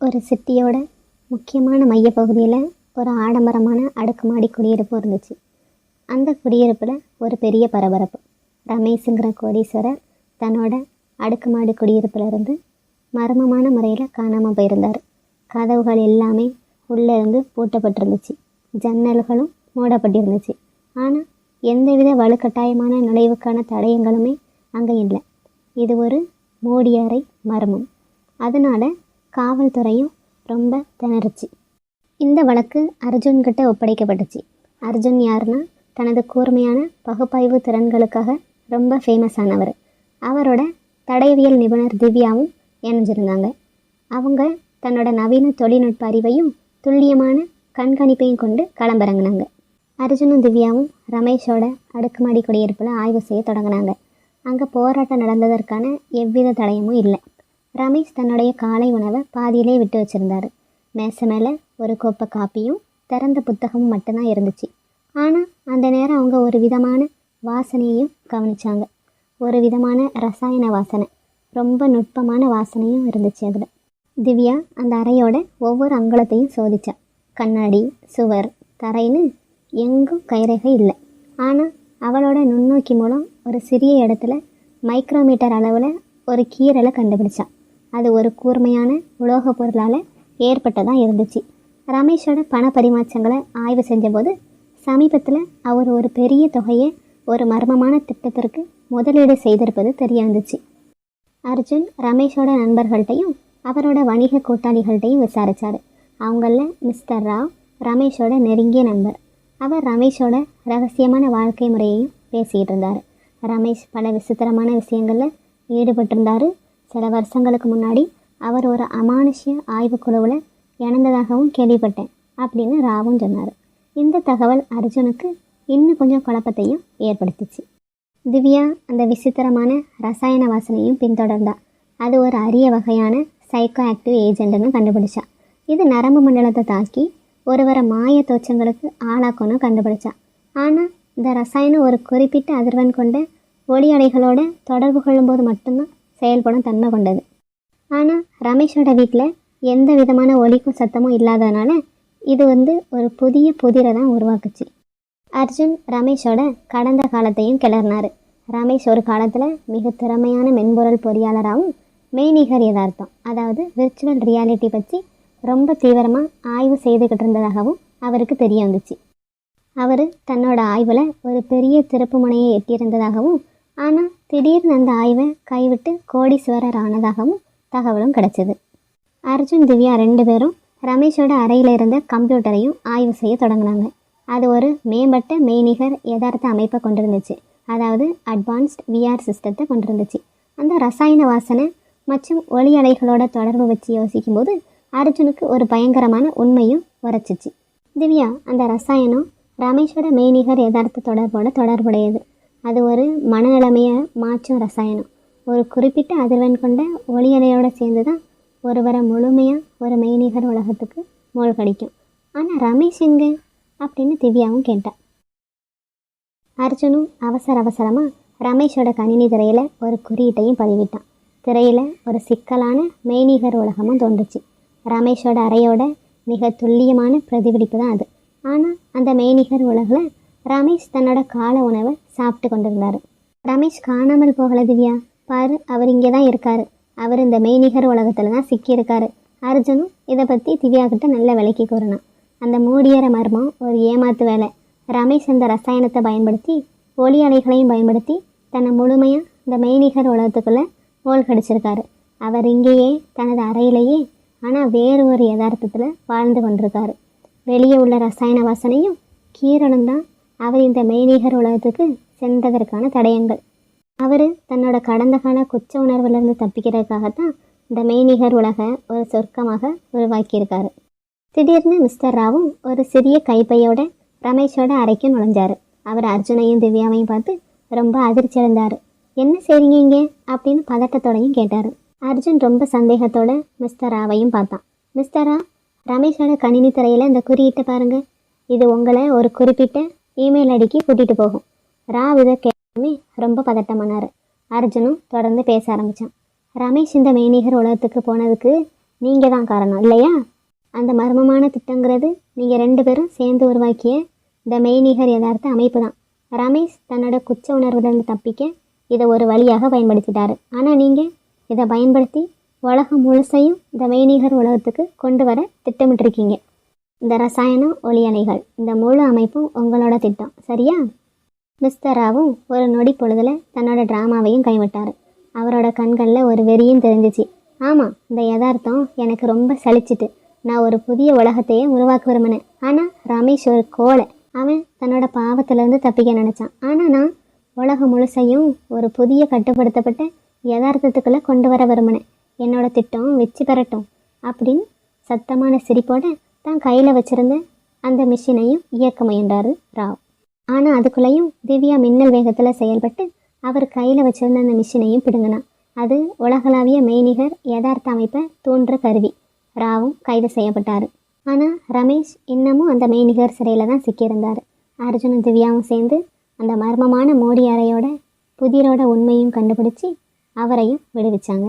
ஒரு சிட்டியோட முக்கியமான மையப்பகுதியில் ஒரு ஆடம்பரமான அடுக்குமாடி குடியிருப்பு இருந்துச்சு. அந்த குடியிருப்பில் ஒரு பெரிய பரபரப்பு. ரமேஷுங்கிற கோடீஸ்வரர் தன்னோட அடுக்குமாடி குடியிருப்பிலிருந்து மர்மமான முறையில் காணாமல் போயிருந்தார். கதவுகள் எல்லாமே உள்ளே இருந்து பூட்டப்பட்டிருந்துச்சு. ஜன்னல்களும் மூடப்பட்டிருந்துச்சு. ஆனால் எந்தவித வலுக்கட்டாயமான நுழைவுக்கான தடயங்களுமே அங்கே இல்லை. இது ஒரு மூடியறை மர்மம். அதனால் காவல்துறையும் ரொம்ப திணறுச்சு. இந்த வழக்கு அர்ஜுன்கிட்ட ஒப்படைக்கப்பட்டுச்சு. அர்ஜுன் யாருன்னா தனது கூர்மையான பகுப்பாய்வு திறன்களுக்காக ரொம்ப ஃபேமஸ் ஆனவர். அவரோட தடயவியல் நிபுணர் திவ்யாவும் இணைஞ்சிருந்தாங்க. அவங்க தன்னோட நவீன தொழில்நுட்ப அறிவையும் துல்லியமான கண்காணிப்பையும் கொண்டு களம்பிறங்கினாங்க அர்ஜுனும் திவ்யாவும் ரமேஷோட அடுக்குமாடி குடியிருப்பில் ஆய்வு செய்ய தொடங்கினாங்க. அங்கே போராட்டம் நடந்ததற்கான எவ்வித தடயமும் இல்லை. ரமேஷ் தன்னுடைய காலை உணவை பாதியிலே விட்டு வச்சிருந்தாரு. மேசை மேலே ஒரு கோப்பை காப்பியும் திறந்த புத்தகமும் மட்டும்தான் இருந்துச்சு. ஆனால் அந்த நேரம் அவங்க ஒரு விதமான வாசனையையும் கவனிச்சாங்க. ஒரு விதமான ரசாயன வாசனை. ரொம்ப நுட்பமான வாசனையும் இருந்துச்சு அதில். திவ்யா அந்த அறையோட ஒவ்வொரு அங்குலத்தையும் சோதிச்சா. கண்ணாடி சுவர் தரைன்னு எங்கும் கைரேகை இல்லை. ஆனால் அவளோட நுண்ணோக்கி மூலம் ஒரு சிறிய இடத்துல மைக்ரோமீட்டர் அளவில் ஒரு கீரலை கண்டுபிடிச்சா. அது ஒரு கூர்மையான உலோகப் பொருளால் ஏற்பட்டதாக இருந்துச்சு. ரமேஷோட பண பரிமாற்றங்களை ஆய்வு செஞ்சபோது சமீபத்தில் அவர் ஒரு பெரிய தொகையை ஒரு மர்மமான திட்டத்திற்கு முதலீடு செய்திருப்பது தெரிய வந்துச்சு. அர்ஜுன் ரமேஷோட நண்பர்கள்ட்டையும் அவரோட வணிக கூட்டாளிகள்கிட்டையும் விசாரித்தார் அவங்களில் மிஸ்டர் ராவ் ரமேஷோட நெருங்கிய நண்பர். அவர் ரமேஷோட ரகசியமான வாழ்க்கை முறையையும் பேசிகிட்டு இருந்தார். ரமேஷ் பல விசித்திரமான விஷயங்களில் ஈடுபட்டிருந்தார். சில வருஷங்களுக்கு முன்னாடி அவர் ஒரு அமானுஷ்ய ஆய்வுக்குழுவில் இணந்ததாகவும் கேள்விப்பட்டேன் அப்படின்னு ராவும் சொன்னார். இந்த தகவல் அர்ஜுனுக்கு இன்னும் கொஞ்சம் குழப்பத்தையும் ஏற்படுத்திச்சு. திவ்யா அந்த விசித்திரமான ரசாயன வாசனையும் பின்தொடர்ந்தா. அது ஒரு அரிய வகையான சைக்கோ ஆக்டிவ் ஏஜென்ட்னு கண்டுபிடிச்சா. இது நரம்பு மண்டலத்தை தாக்கி ஒருவரை மாய தோற்றங்களுக்கு ஆளாக்கணும் கண்டுபிடிச்சா. ஆனால் இந்த ரசாயனம் ஒரு குறிப்பிட்ட அதிர்வன் கொண்ட ஒளி அலைகளோட தொடர்பு கொள்ளும்போது மட்டும்தான் செயல்படும் தன்மை கொண்டது. ஆனால் ரமேஷோட வீட்டில் எந்த விதமான ஒலிக்கும் சத்தமும் இல்லாதனால இது வந்து ஒரு புதிய புதிரை தான் உருவாக்குச்சு. அர்ஜுன் ரமேஷோட கடந்த காலத்தையும் கிளறினார். ரமேஷ் ஒரு காலத்தில் மிக திறமையான மென்பொருள் பொறியாளராகவும் மெய்நிகர் யதார்த்தம் அதாவது விர்ச்சுவல் ரியாலிட்டி பற்றி ரொம்ப தீவிரமாக ஆய்வு செய்துக்கிட்டு இருந்ததாகவும் அவருக்கு தெரிய வந்துச்சு. அவர் தன்னோட ஆய்வில் ஒரு பெரிய திருப்பு முனையை எட்டியிருந்ததாகவும் ஆனால் திடீர்னு அந்த ஆய்வை கைவிட்டு கோடீஸ்வரர் ஆனதாகவும் தகவலும் கிடைச்சிது. அர்ஜுன் திவ்யா ரெண்டு பேரும் ரமேஷோட அறையில் இருந்த கம்ப்யூட்டரையும் ஆய்வு செய்ய தொடங்கினாங்க. அது ஒரு மேம்பட்ட மெய்நிகர் யதார்த்த அமைப்பை கொண்டிருந்துச்சு. அதாவது அட்வான்ஸ்ட் விஆர் சிஸ்டத்தை கொண்டிருந்துச்சு. அந்த ரசாயன வாசனை மற்றும் ஒளி அலைகளோட தொடர்பு வச்சு யோசிக்கும்போது அர்ஜுனுக்கு ஒரு பயங்கரமான உண்மையும் உரைச்சிச்சு. திவ்யா அந்த ரசாயனம் ரமேஷோட மெய்நிகர் யதார்த்த தொடர்போட தொடர்புடையது. அது ஒரு மனநிலைமையை மாற்றும் ரசாயனம். ஒரு குறிப்பிட்ட அதிர்வெண் கொண்ட ஒளி அலையோட சேர்ந்து தான் ஒருவரை முழுமையாக ஒரு மெய்நிகர் உலகத்துக்கு மூழ்கடிக்கும். ஆனால் ரமேஷ் எங்கே? அப்படின்னு திவ்யாவும் கேட்டா. அர்ஜுனும் அவசர அவசரமாக ரமேஷோட கணினி திரையில் ஒரு குறியீட்டையும் பதிவிட்டான். திரையில் ஒரு சிக்கலான மெய்நிகர் உலகமும் தோன்றுச்சு. ரமேஷோட அறையோட மிக துல்லியமான பிரதிபலிப்பு தான் அது. ஆனால் அந்த மெய்நிகர் உலகில் ரமேஷ் தன்னோட கால உணவை சாப்பிட்டு கொண்டிருந்தார். ரமேஷ் காணாமல் போகல திவ்யா. பாரு அவர் இங்கே தான் இருக்காரு. அவர் இந்த மெய்நிகர் உலகத்தில் தான் சிக்கியிருக்காரு. அர்ஜுனும் இதை பற்றி திவ்யா கிட்ட நல்ல விலைக்கு கூறினான். அந்த மூடியற மர்மம் ஒரு ஏமாத்து வேலை. ரமேஷ் அந்த ரசாயனத்தை பயன்படுத்தி ஒளி அலைகளையும் பயன்படுத்தி தன்னை முழுமையாக இந்த மெய்நிகர் உலகத்துக்குள்ளே மூழ்கடிச்சிருக்காரு. அவர் இங்கேயே தனது அறையிலேயே ஆனால் வேறு ஒரு யதார்த்தத்தில் வாழ்ந்து கொண்டிருக்காரு. வெளியே உள்ள ரசாயன வாசனையும் கீரலும் தான் அவர் இந்த மெய்நிகர் உலகத்துக்கு சென்றதற்கான தடயங்கள். அவர் தன்னோட கடந்த கால குச்ச உணர்விலிருந்து தப்பிக்கிறதுக்காகத்தான் இந்த மெய்நிகர் உலக ஒரு சொர்க்கமாக உருவாக்கியிருக்காரு. திடீர்னு மிஸ்டர் ராவும் ஒரு சிறிய கைப்பையோட ரமேஷோட அறைக்கு நுழைஞ்சாரு. அவர் அர்ஜுனையும் திவ்யாவையும் பார்த்து ரொம்ப அதிர்ச்சி அடைந்தார். என்ன செய்றீங்க இங்கே? அப்படின்னு பதட்டத்தோடையும் கேட்டார். அர்ஜுன் ரொம்ப சந்தேகத்தோட மிஸ்டர் ராவையும் பார்த்தான். மிஸ்டர் ரா ரமேஷோட கணினி திரையில் இந்த குறியீட்டை பாருங்க. இது உங்களை ஒரு குறிப்பிட்ட இமெயில் அடிக்கி கூட்டிகிட்டு போகும். ராவ் இதை கேட்காமே ரொம்ப பதட்டமானார். அர்ஜுனும் தொடர்ந்து பேச ஆரம்பித்தான் ரமேஷ் இந்த மெய்நிகர் உலகத்துக்கு போனதுக்கு நீங்கள் தான் காரணம் இல்லையா? அந்த மர்மமான திட்டங்கிறது நீங்கள் ரெண்டு பேரும் சேர்ந்து உருவாக்கிய இந்த மெய்நிகர் யதார்த்த அமைப்பு தான் ரமேஷ் தன்னோட குச்ச உணர்வுலேருந்து தப்பிக்க இதை ஒரு வழியாக பயன்படுத்திட்டாரு. ஆனால் நீங்கள் இதை பயன்படுத்தி உலகம் முழுசையும் இந்த மெய்நிகர் உலகத்துக்கு கொண்டு வர திட்டமிட்டிருக்கீங்க. இந்த ரசாயனம் ஒளி அலைகள் இந்த முழு அமைப்பும் உங்களோட திட்டம் சரியா? மிஸ்டர் ராவும் ஒரு நொடி பொழுதுல தன்னோட ட்ராமாவையும் கைவிட்டார். அவரோட கண்களில் ஒரு வெறியும் தெரிஞ்சிச்சு. ஆமாம் இந்த யதார்த்தம் எனக்கு ரொம்ப சலிச்சிட்டு. நான் ஒரு புதிய உலகத்தையே உருவாக்க விரும்பினேன். ஆனால் ரமேஷ் ஒரு கோலை. அவன் தன்னோட பாவத்திலேருந்து தப்பிக்க நினச்சான். ஆனால் நான் உலகம் முழுசையும் ஒரு புதிய கட்டுப்படுத்தப்பட்ட யதார்த்தத்துக்குள்ளே கொண்டு வர விரும்பினேன். என்னோட திட்டம் வெற்றி பெறட்டும் அப்படின்னு சத்தமான சிரிப்போட தான் கையில் வச்சிருந்த அந்த மிஷினையும் இயக்க முயன்றாரு ராவ். ஆனால் அதுக்குள்ளேயும் திவ்யா மின்னல் வேகத்தில் செயல்பட்டு அவர் கையில் வச்சிருந்த அந்த மிஷினையும் பிடுங்கினான். அது உலகளாவிய மெய்நிகர் யதார்த்த அமைப்பை தோன்ற கருவி. ராவும் கைது செய்யப்பட்டார். ஆனால் ரமேஷ் இன்னமும் அந்த மெய்நிகர் சிறையில் தான் சிக்கியிருந்தார். அர்ஜுனும் திவ்யாவும் சேர்ந்து அந்த மர்மமான மோடி அறையோட புதிரோட உண்மையும் கண்டுபிடிச்சி அவரையும் விடுவிச்சாங்க.